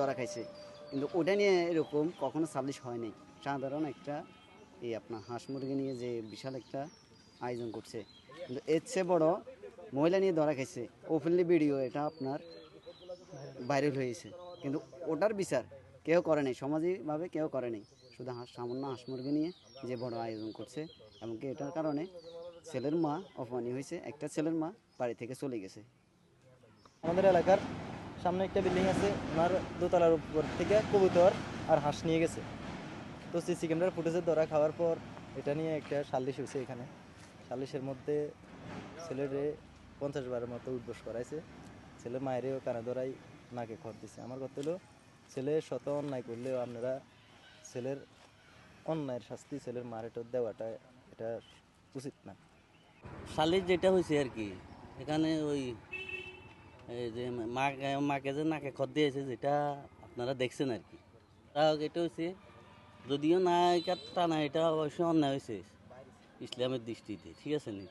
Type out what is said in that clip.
ধরা খাইছে। কিন্তু ওটা নিয়ে এরকম কখনো সাবলিশ হয় নাই। সাধারণ একটা এই আপনার হাঁস মুরগি নিয়ে যে বিশাল একটা আয়োজন করছে। কিন্তু এর চেয়ে বড় মহিলা নিয়ে ধরা খাইছে। ওপেনলি ভিডিও এটা আপনার ভাইরাল হয়েছে। কিন্তু ওটার বিচার কেউ করে নাই। সমাজিকভাবে কেউ করে নাই। শুধু হাঁস, সামান্য হাঁস মুরগি নিয়ে যে বড় আয়োজন করছে এমনকি এটার কারণে ছেলের মা অপমানি হয়েছে। একটা ছেলের মা বাড়ি থেকে চলে গেছে। আমাদের এলাকার সামনে একটা বিল্ডিং আছে, ওনার দোতলার উপর থেকে কবুতর আর হাঁস নিয়ে গেছে। তো সিসি ক্যামেরার ফুটেজের ধরা খাওয়ার পর এটা নিয়ে একটা সাল্লিশ হয়েছে এখানে। সাল্লিশের মধ্যে ছেলেরে পঞ্চাশ বারের মতো উদ্বোস করাইছে। ছেলে মায়েরও কানে ধরাই নাকে খড় দিছে। আমার কথা হলো, ছেলে শত অন্যায় করলেও আপনারা ছেলের অন্যায়ের শাস্তি ছেলের মারেটো দেওয়াটা এটা উচিত না। শালির যেটা হয়েছে আর কি, এখানে ওই এই যে মাকে মাকে যে নাকে খত দিয়েছে, যেটা আপনারা দেখছেন আর কি। এটা হয়েছে যদিও না এটা টানা এটা অবশ্যই অন্যায় হয়েছে ইসলামের দৃষ্টিতে, ঠিক আছে নি?